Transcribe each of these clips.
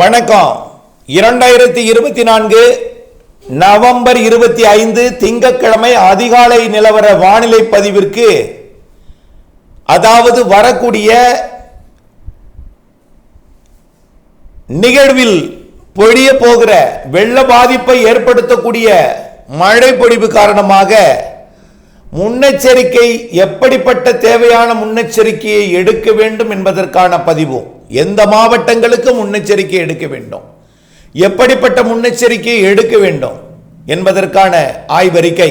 வணக்கம். இரண்டாயிரத்தி இருபத்தி நான்கு நவம்பர் இருபத்தி ஐந்து திங்கட்கிழமை அதிகாலை நிலவர வானிலை பதிவிற்கு அதாவது வரக்கூடிய நிகழ்வில் பொழிய போகிற வெள்ள பாதிப்பை ஏற்படுத்தக்கூடிய மழை பொழிவு காரணமாக முன்னெச்சரிக்கை எப்படிப்பட்ட தேவையான முன்னெச்சரிக்கையை எடுக்க வேண்டும் என்பதற்கான பதிவும் எந்த மாவட்டங்களுக்கு முன்னெச்சரிக்கை எடுக்க வேண்டும். எப்படிப்பட்ட முன்னெச்சரிக்கை எடுக்க வேண்டும் என்பதற்கான ஆய்வறிக்கை.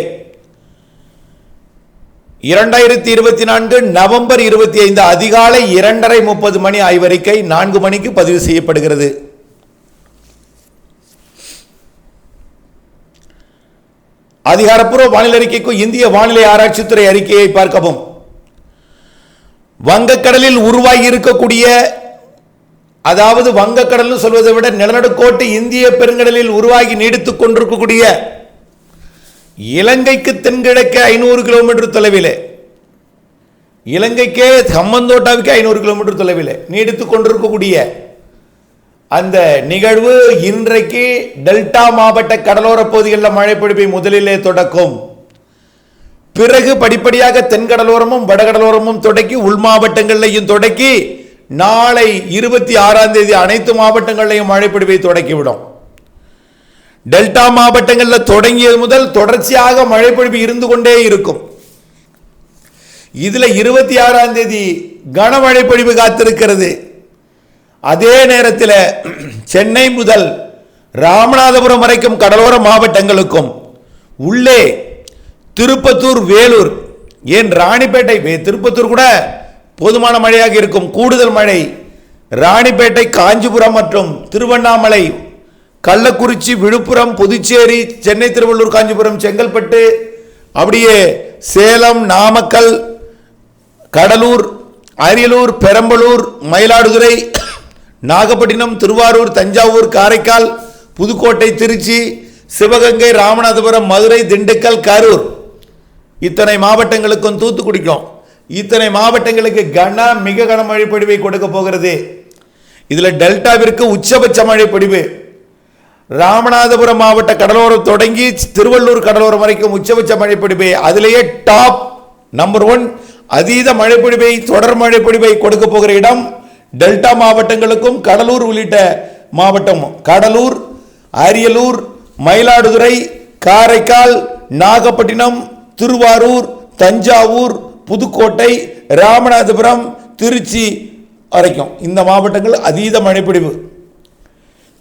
இரண்டாயிரத்தி இருபத்தி நான்கு நவம்பர் இருபத்தி ஐந்து அதிகாலை இரண்டரை முப்பது மணி ஆய்வறிக்கை நான்கு மணிக்கு பதிவு செய்யப்படுகிறது. அதிகாரப்பூர்வ வானிலை அறிக்கைக்கும் இந்திய வானிலை ஆராய்ச்சித்துறை அறிக்கையை பார்க்கவும். வங்கக்கடலில் உருவாகி இருக்கக்கூடிய அதாவது வங்கக்கடல் சொல்வதை விட நிலநடுக்கோட்டு இந்திய பெருங்கடலில் உருவாகி நீடித்துக் கொண்டிருக்கக்கூடிய இலங்கைக்கு தென்கிழக்கே ஐநூறு கிலோமீட்டர் தொலைவிலே. இலங்கைக்கே சம்பந்தோட்டாவுக்கு ஐநூறு கிலோமீட்டர் தொலைவில் நீடித்துக் கொண்டிருக்கக்கூடிய அந்த நிகழ்வு இன்றைக்கு டெல்டா மாவட்ட கடலோர பகுதிகளில் மழை முதலிலே தொடக்கும். பிறகு படிப்படியாக தென்கடலோரமும் வடகடலோரமும் தொடக்கி உள் மாவட்டங்களிலையும் தொடக்கி நாளை இருபத்தி ஆறாம் தேதி அனைத்து மாவட்டங்களிலையும் மழை பொழிவை தொடக்கிவிடும். டெல்டா மாவட்டங்களில் தொடங்கியது முதல் தொடர்ச்சியாக மழை பொழிவு இருந்து கொண்டே இருக்கும். இதில் இருபத்தி ஆறாம் தேதி கனமழை பொழிவு காத்திருக்கிறது. அதே நேரத்தில் சென்னை முதல் ராமநாதபுரம் வரைக்கும் கடலோர மாவட்டங்களுக்கும் உள்ளே திருப்பத்தூர் வேலூர் ஏன் ராணிப்பேட்டை திருப்பத்தூர் கூட போதுமான மழையாக இருக்கும் கூடுதல் மழை ராணிப்பேட்டை காஞ்சிபுரம் மற்றும் திருவண்ணாமலை கள்ளக்குறிச்சி விழுப்புரம் புதுச்சேரி சென்னை திருவள்ளூர் காஞ்சிபுரம் செங்கல்பட்டு அப்படியே சேலம் நாமக்கல் கடலூர் அரியலூர் பெரம்பலூர் மயிலாடுதுறை நாகப்பட்டினம் திருவாரூர் தஞ்சாவூர் காரைக்கால் புதுக்கோட்டை திருச்சி சிவகங்கை ராமநாதபுரம் மதுரை திண்டுக்கல் கரூர். இத்தனை மாவட்டங்களுக்கும் தூத்துக்குடிக்கும். இத்தனை மாவட்டங்களுக்கு கன மிக கனமழை பொழிவை கொடுக்க போகிறது. இதில் டெல்டாவிற்கு உச்சபட்ச மழை பொழிவு ராமநாதபுரம் மாவட்ட கடலோரம் தொடங்கி திருவள்ளூர் கடலோரம் வரைக்கும் உச்சபட்ச மழைப்பொழிவை. அதிலேயே டாப் நம்பர் ஒன் அதீத மழைப்பொழிவை தொடர் மழைப்பொழிவை கொடுக்க போகிற இடம் டெல்டா மாவட்டங்களுக்கும் கடலூர் உள்ளிட்ட மாவட்டம். கடலூர் அரியலூர் மயிலாடுதுறை காரைக்கால் நாகப்பட்டினம் திருவாரூர் தஞ்சாவூர் புதுக்கோட்டை ராமநாதபுரம் திருச்சி வரைக்கும். இந்த மாவட்டங்கள் அதீத மழைப்பிடிவு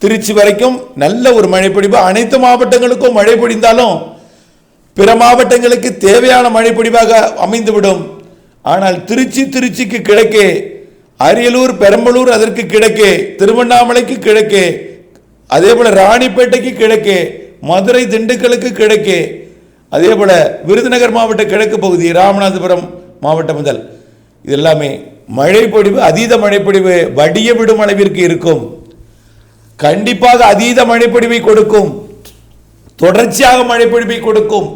திருச்சி வரைக்கும் நல்ல ஒரு மழைப்பிடிவு அனைத்து மாவட்டங்களுக்கும் மழை பொழிந்தாலும் பிற மாவட்டங்களுக்கு தேவையான மழைப்பிடிவாக அமைந்துவிடும். ஆனால் திருச்சி திருச்சிக்கு கிழக்கே அரியலூர் பெரம்பலூர் அதற்கு கிழக்கே திருவண்ணாமலைக்கு கிழக்கே அதே போல் ராணிப்பேட்டைக்கு கிழக்கே மதுரை திண்டுக்கலுக்கு கிழக்கே அதே போல் விருதுநகர் மாவட்ட கிழக்கு பகுதி ராமநாதபுரம் மாவட்டம் முதல். இது எல்லாமே அதீத மழை வடிய விடும் அளவிற்கு இருக்கும். கண்டிப்பாக அதீத மழைப்பொழிவை கொடுக்கும். தொடர்ச்சியாக மழைப்பொழிவை கொடுக்கும்.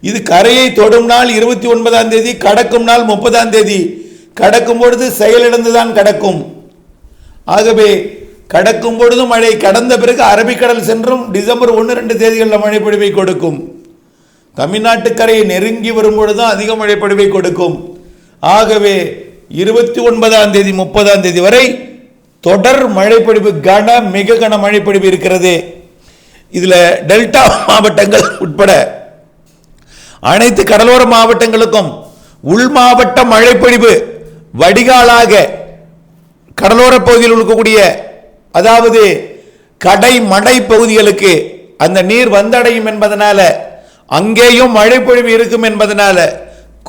இது கரையை தொடும் நாள் இருபத்தி ஒன்பதாம் தேதி கடக்கும் நாள் முப்பதாம் தேதி. கடக்கும் பொழுது செயலிழந்துதான் கடக்கும். ஆகவே கடக்கும் பொழுது மழை கடந்த பிறகு அரபிக்கடல் சென்றும் டிசம்பர் ஒன்று ரெண்டு தேதிகளில் மழைப்பொழிவை கொடுக்கும். தமிழ்நாட்டு கரையை நெருங்கி வரும் தான் அதிக மழைப்பொழிவை கொடுக்கும். ஆகவே இருபத்தி ஒன்பதாம் தேதி முப்பதாம் தேதி வரை தொடர் மழைப்பொழிவு கன மிக கன மழைப்பொழிவு இருக்கிறது. இதில் டெல்டா மாவட்டங்கள் உட்பட அனைத்து கடலோர மாவட்டங்களுக்கும் உள் மாவட்ட மழைப்பொழிவு வடிகாலாக கடலோர பகுதியில் இருக்கக்கூடிய அதாவது கடை மடை பகுதிகளுக்கு அந்த நீர் வந்தடையும் என்பதனால அங்கேயும் மழை பொழிவு இருக்கும் என்பதனால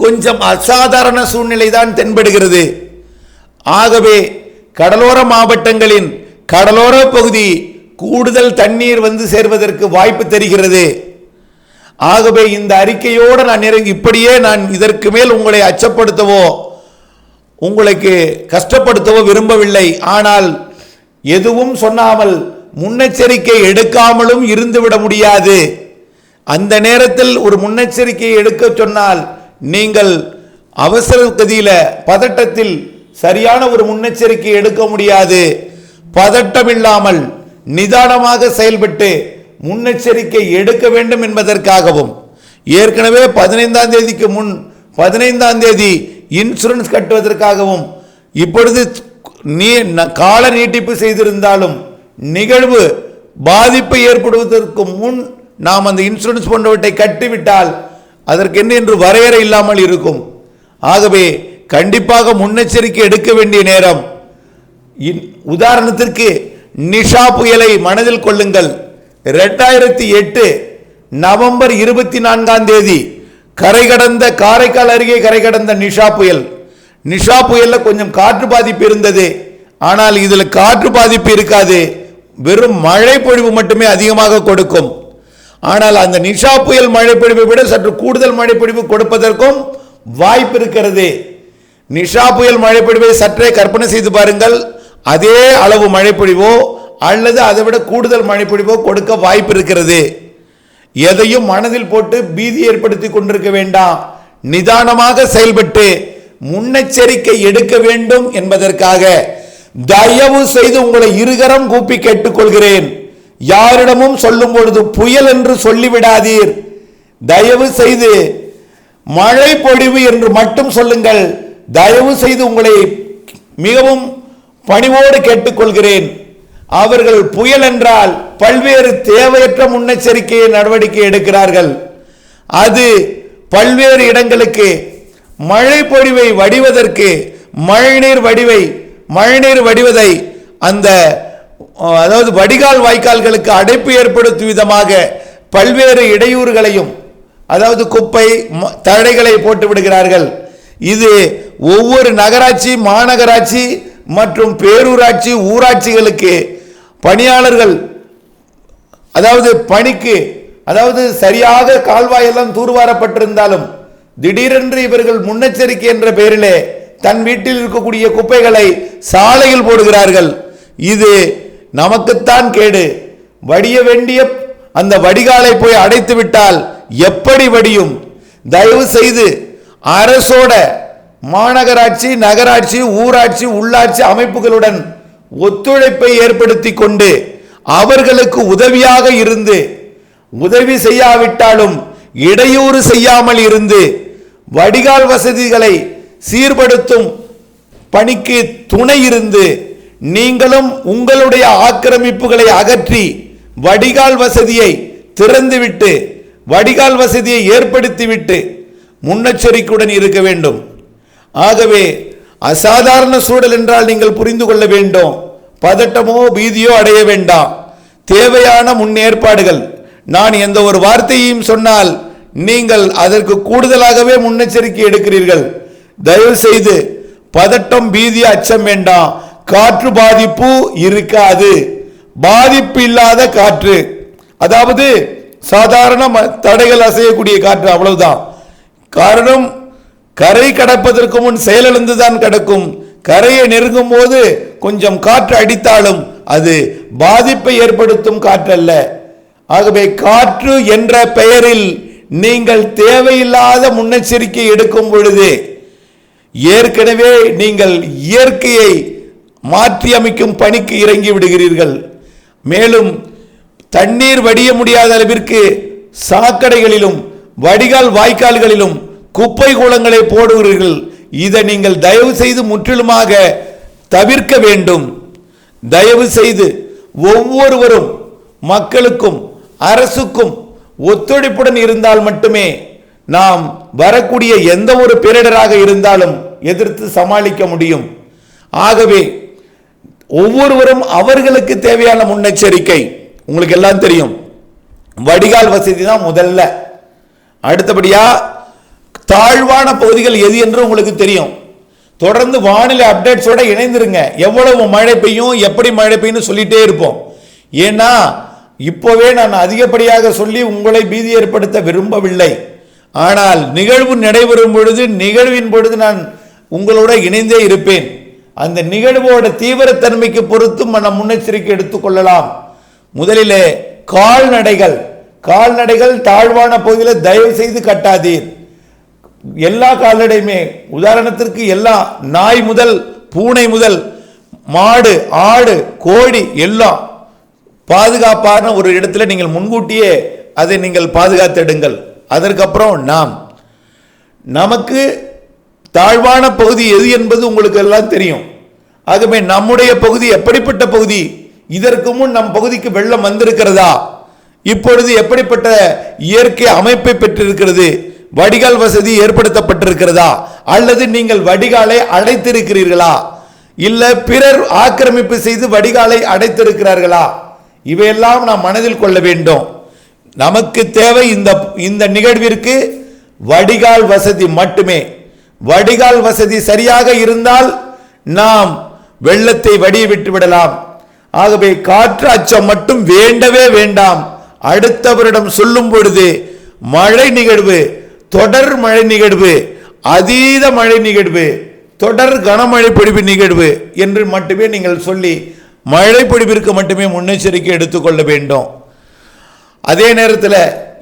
கொஞ்சம் அசாதாரண சூழ்நிலை தான் தென்படுகிறது. ஆகவே கடலோர மாவட்டங்களின் கடலோர பகுதி கூடுதல் தண்ணீர் வந்து சேர்வதற்கு வாய்ப்பு தெரிகிறது. ஆகவே இந்த அறிக்கையோடு நான் இறங்கி இப்படியே நான் இதற்கு மேல் உங்களை அச்சப்படுத்தவோ உங்களுக்கு கஷ்டப்படுத்தவோ விரும்பவில்லை. ஆனால் எதுவும் சொன்னாமல் முன்னெச்சரிக்கை எடுக்காமலும் இருந்துவிட முடியாது. அந்த நேரத்தில் ஒரு முன்னெச்சரிக்கையை எடுக்க சொன்னால் நீங்கள் அவசர கதியில் பதட்டத்தில் சரியான ஒரு முன்னெச்சரிக்கை எடுக்க முடியாது. பதட்டம் இல்லாமல் நிதானமாக செயல்பட்டு முன்னெச்சரிக்கை எடுக்க வேண்டும் என்பதற்காகவும் ஏற்கனவே பதினைந்தாம் தேதிக்கு முன் பதினைந்தாம் தேதி இன்சூரன்ஸ் கட்டுவதற்காகவும் இப்பொழுது நீ கால நீட்டிப்பு செய்திருந்தாலும் நிகழ்வு பாதிப்பு ஏற்படுவதற்கு முன் நாம் அந்த இன்சூரன்ஸ் போன்றவற்றை கட்டிவிட்டால் அதற்கென்று என்று வரையறை இல்லாமல் இருக்கும். ஆகவே கண்டிப்பாக முன்னெச்சரிக்கை எடுக்க வேண்டிய நேரம். இன்- உதாரணத்திற்கு நிஷா புயலை மனதில் கொள்ளுங்கள். ரெண்டாயிரத்தி எட்டு நவம்பர் இருபத்தி நான்காம் தேதி கரை கடந்த காரைக்கால் அருகே கரை கடந்த நிஷா புயல் நிஷா புயலில் கொஞ்சம் காற்று பாதிப்பு இருந்தது. ஆனால் இதில் காற்று பாதிப்பு இருக்காது. வெறும் மழை பொழிவு மட்டுமே அதிகமாக கொடுக்கும். ஆனால் அந்த நிஷா புயல் மழை விட சற்று கூடுதல் மழை கொடுப்பதற்கும் வாய்ப்பு இருக்கிறது. நிஷா புயல் மழை சற்றே கற்பனை செய்து பாருங்கள். அதே அளவு மழை அல்லது அதை விட கூடுதல் மழைப்பிடிவோ கொடுக்க வாய்ப்பு இருக்கிறது. எதையும் மனதில் போட்டு பீதி ஏற்படுத்தி கொண்டிருக்க வேண்டாம். நிதானமாக செயல்பட்டு முன்னெச்சரிக்கை எடுக்க வேண்டும் என்பதற்காக தயவு செய்து உங்களை இருகரம் கூப்பி கேட்டுக்கொள்கிறேன். யாரிடமும் சொல்லும் பொழுது புயல் என்று சொல்லிவிடாதீர். தயவு செய்து மழை பொழிவு என்று மட்டும் சொல்லுங்கள். தயவு செய்து உங்களை மிகவும் பணிவோடு கேட்டுக்கொள்கிறேன். அவர்கள் புயல் என்றால் பல்வேறு தேவையற்ற முன்னெச்சரிக்கை நடவடிக்கை எடுக்கிறார்கள். அது பல்வேறு இடங்களுக்கு மழை பொழிவை வடிவதற்கு மழைநீர் வடிவை மழைநீர் வடிவதை அந்த அதாவது வடிகால் வாய்க்கால்களுக்கு அடைப்பு ஏற்படுத்தும் விதமாக பல்வேறு இடையூறுகளையும் அதாவது குப்பை ம- தடைகளை போட்டு விடுகிறார்கள். இது ஒவ்வொரு நகராட்சி மாநகராட்சி மற்றும் பேரூராட்சி ஊராட்சிகளுக்கு பணியாளர்கள் அதாவது பணிக்கு அதாவது சரியாக கால்வாயெல்லாம் தூர்வாரப்பட்டிருந்தாலும் திடீரென்று இவர்கள் முன்னெச்சரிக்கை என்ற பெயரிலே தன் வீட்டில் இருக்கக்கூடிய குப்பைகளை சாலையில் போடுகிறார்கள். இது நமக்குத்தான் கேடு. வடிய வேண்டிய அந்த வடிகாலை போய் அடைத்து விட்டால் எப்படி வடியும்? தயவு செய்து அரசோட மாநகராட்சி நகராட்சி ஊராட்சி உள்ளாட்சி அமைப்புகளுடன் ஒத்துழைப்பை ஏற்படுத்தி கொண்டு அவர்களுக்கு உதவியாக இருந்து உதவி செய்யாவிட்டாலும் இடையூறு செய்யாமல் இருந்து வடிகால் வசதிகளை சீர்படுத்தும் பணிக்கு துணை இருந்து நீங்களும் உங்களுடைய ஆக்கிரமிப்புகளை அகற்றி வடிகால் வசதியை திறந்துவிட்டு வடிகால் வசதியை ஏற்படுத்திவிட்டு முன்னெச்சரிக்கையுடன் இருக்க வேண்டும். ஆகவே அசாதாரண சூழல் என்றால் நீங்கள் புரிந்து கொள்ள வேண்டும். பதட்டமோ பீதியோ அடைய வேண்டாம். தேவையான முன்னேற்பாடுகள். நான் எந்த ஒரு வார்த்தையையும் சொன்னால் நீங்கள் அதற்கு கூடுதலாகவே முன்னெச்சரிக்கை எடுக்கிறீர்கள். தயவு செய்து பதட்டம் பீதி அச்சம் வேண்டாம். காற்று பாதிப்பு இருக்காது. பாதிப்பு இல்லாத காற்று. அதாவது சாதாரண ம- தடைகள் அசையக்கூடிய காற்று அவ்வளவுதான். காரணம் கரை கடப்பதற்கு முன் செயலிழந்துதான் கிடக்கும். கரையை நெருங்கும் போது கொஞ்சம் காற்று அடித்தாலும் அது பாதிப்பை ஏற்படுத்தும் காற்றல்ல. ஆகவே காற்று என்ற பெயரில் நீங்கள் தேவையில்லாத முன்னெச்சரிக்கை எடுக்கும் பொழுது ஏற்கனவே நீங்கள் இயற்கையை மாற்றி அமைக்கும் பணிக்கு இறங்கி விடுகிறீர்கள். மேலும் தண்ணீர் வடிய முடியாத அளவிற்கு சாக்கடைகளிலும் வடிகால் வாய்க்கால்களிலும் குப்பை கூலங்களை போடுகிறீர்கள். இதை நீங்கள் தயவு செய்து முற்றிலுமாக தவிர்க்க வேண்டும். தயவு செய்து ஒவ்வொருவரும் மக்களுக்கும் அரசுக்கும் ஒத்துழைப்புடன் இருந்தால் மட்டுமே நாம் வரக்கூடிய எந்த ஒரு பேரிடராக இருந்தாலும் எதிர்த்து சமாளிக்க முடியும். ஆகவே ஒவ்வொருவரும் அவர்களுக்கு தேவையான முன்னெச்சரிக்கை. உங்களுக்கு எல்லாம் தெரியும். வடிகால் வசதி தான் முதல்ல. அடுத்தபடியா தாழ்வான பகுதிகள் எது என்று உங்களுக்கு தெரியும். தொடர்ந்து வானிலை அப்டேட்ஸோட இணைந்துருங்க. எவ்வளவு மழை பெய்யும் எப்படி மழை பெய்யும் சொல்லிட்டே இருப்போம். ஏன்னா இப்போவே நான் அதிகப்படியாக சொல்லி உங்களை பீதி ஏற்படுத்த விரும்பவில்லை. ஆனால் நிகழ்வு நடைபெறும் பொழுது நிகழ்வின் பொழுது நான் உங்களோட இணைந்தே இருப்பேன். அந்த நிகழ்வோட தீவிரத்தன்மைக்கு பொறுத்தும் நம்ம முன்னெச்சரிக்கை எடுத்துக்கொள்ளலாம். முதலிலே கால்நடைகள். கால்நடைகள் தாழ்வான பகுதியில் தயவு செய்து கட்டாதீர். எல்லா கால்நடையுமே. உதாரணத்திற்கு எல்லா நாய் முதல் பூனை முதல் மாடு ஆடு கோழி எல்லாம் பாதுகாப்பான ஒரு இடத்துல நீங்கள் முன்கூட்டியே அதை நீங்கள் பாதுகாத்திடுங்கள் அதற்கப்புறம் நாம். நமக்கு தாழ்வான பகுதி எது என்பது உங்களுக்கு எல்லாம் தெரியும். ஆகவே நம்முடைய பகுதி எப்படிப்பட்ட பகுதி? இதற்கு முன் நம் பகுதிக்கு வெள்ளம் வந்திருக்கிறதா? இப்பொழுது எப்படிப்பட்ட இயற்கை அமைப்பை பெற்றிருக்கிறது? வடிகால் வசதி ஏற்படுத்தப்பட்டிருக்கிறதா? அல்லது நீங்கள் வடிகாலை அடைத்திருக்கிறீர்களா? இல்ல பிறர் ஆக்கிரமிப்பு செய்து வடிகாலை அடைத்திருக்கிறார்களா? இவையெல்லாம் நாம் மனதில் கொள்ள வேண்டும். நமக்கு தேவை இந்த இந்த நிகழ்விற்கு வடிகால் வசதி மட்டுமே. வடிகால் வசதி சரியாக இருந்தால் நாம் வெள்ளத்தை வடிய விட்டு விடலாம். ஆகவே காற்று அச்சம் மட்டும் வேண்டவே வேண்டாம். அடுத்தவரிடம் சொல்லும் பொழுது மழை நிகழ்வு தொடர் மழை நிகழ்வு அதீத மழை நிகழ்வு தொடர் கனமழை பொழிவு நிகழ்வு என்று மட்டுமே நீங்கள் சொல்லி மழை பொழிவிற்கு மட்டுமே முன்னெச்சரிக்கை எடுத்துக்கொள்ள வேண்டும். அதே நேரத்தில்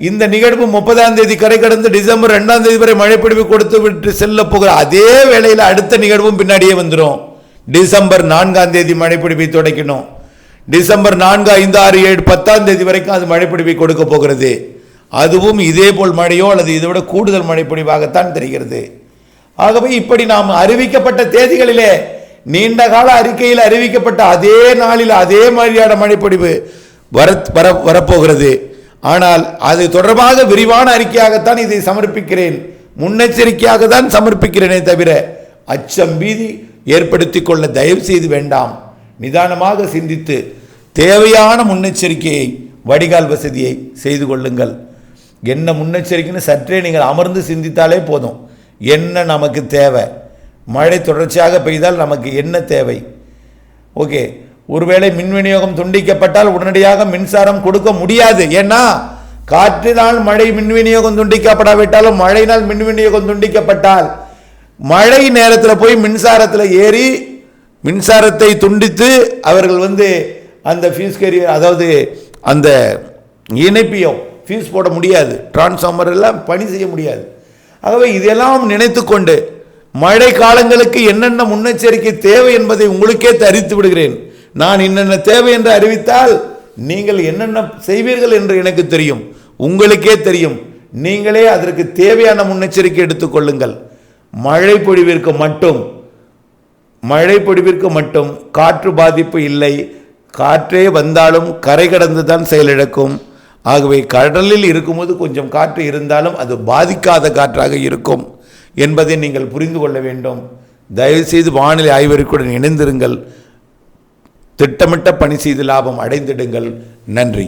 இந்த நிகழ்வு முப்பதாம் தேதி கரை கடந்து டிசம்பர் ரெண்டாம் தேதி வரை மழைப்பிடிவு கொடுத்து விட்டு செல்ல போகிற அதே வேளையில் அடுத்த நிகழ்வும் பின்னாடியே வந்துடும் டிசம்பர் நான்காம் தேதி மழைப்பிடிவை தொடக்கணும். டிசம்பர் நான்கு ஐந்து ஆறு ஏழு பத்தாம் தேதி வரைக்கும் அது மழைப்பிடிப்பை கொடுக்க போகிறது. அதுவும் இதே போல் மழையோ அல்லது இதை விட கூடுதல் மழைப்பொழிவாகத்தான் தெரிகிறது. ஆகவே இப்படி நாம் அறிவிக்கப்பட்ட தேதிகளிலே நீண்ட கால அறிக்கையில் அறிவிக்கப்பட்ட அதே நாளில் அதே மாதிரியான மழைப்பொழிவு வர வர வரப்போகிறது. ஆனால் அது தொடர்பாக விரிவான அறிக்கையாகத்தான் இதை சமர்ப்பிக்கிறேன். முன்னெச்சரிக்கையாக தான் சமர்ப்பிக்கிறேனே தவிர அச்சம் பீதி ஏற்படுத்தி கொள்ள தயவு செய்து வேண்டாம். நிதானமாக சிந்தித்து தேவையான முன்னெச்சரிக்கையை வடிகால் வசதியை செய்து கொள்ளுங்கள். என்ன முன்னெச்சரிக்கைன்னு சற்றே நீங்கள் அமர்ந்து சிந்தித்தாலே போதும். என்ன நமக்கு தேவை? மழை தொடர்ச்சியாக பெய்தால் நமக்கு என்ன தேவை? ஓகே. ஒருவேளை மின் விநியோகம் துண்டிக்கப்பட்டால் உடனடியாக மின்சாரம் கொடுக்க முடியாது. ஏன்னா காற்றினால் மழை மின் விநியோகம் துண்டிக்கப்படாவிட்டாலும் மழையினால் மின் விநியோகம் துண்டிக்கப்பட்டால் மழை நேரத்தில் போய் மின்சாரத்தில் ஏறி மின்சாரத்தை துண்டித்து அவர்கள் வந்து அந்த ஃபீஸ் கேரியர் அதாவது அந்த இணைப்பையும் ஃபீஸ் போட முடியாது. டிரான்ஸ்ஃபார்மர் எல்லாம் பணி செய்ய முடியாது. ஆகவே இதெல்லாம் நினைத்து கொண்டு மழை காலங்களுக்கு என்னென்ன முன்னெச்சரிக்கை தேவை என்பதை உங்களுக்கே தரித்து விடுகிறேன். நான் என்னென்ன தேவை என்று அறிவித்தால் நீங்கள் என்னென்ன செய்வீர்கள் என்று எனக்கு தெரியும். உங்களுக்கே தெரியும். நீங்களே அதற்கு தேவையான முன்னெச்சரிக்கை எடுத்துக்கொள்ளுங்கள் மழை பொழிவிற்கு மட்டும் மழை பொழிவிற்கு மட்டும் காற்று பாதிப்பு இல்லை. காற்றே வந்தாலும் கரை கடந்து தான் செயலிழக்கும். ஆகவே கடலில் இருக்கும்போது கொஞ்சம் காற்று இருந்தாலும் அது பாதிக்காத காற்றாக இருக்கும் என்பதை நீங்கள் புரிந்து கொள்ள வேண்டும். தயவுசெய்து வானிலை ஆய்வறிக்கையுடன் இணைந்திருங்கள். திட்டமிட்ட பணி செய்து லாபம் அடைந்திடுங்கள். நன்றி.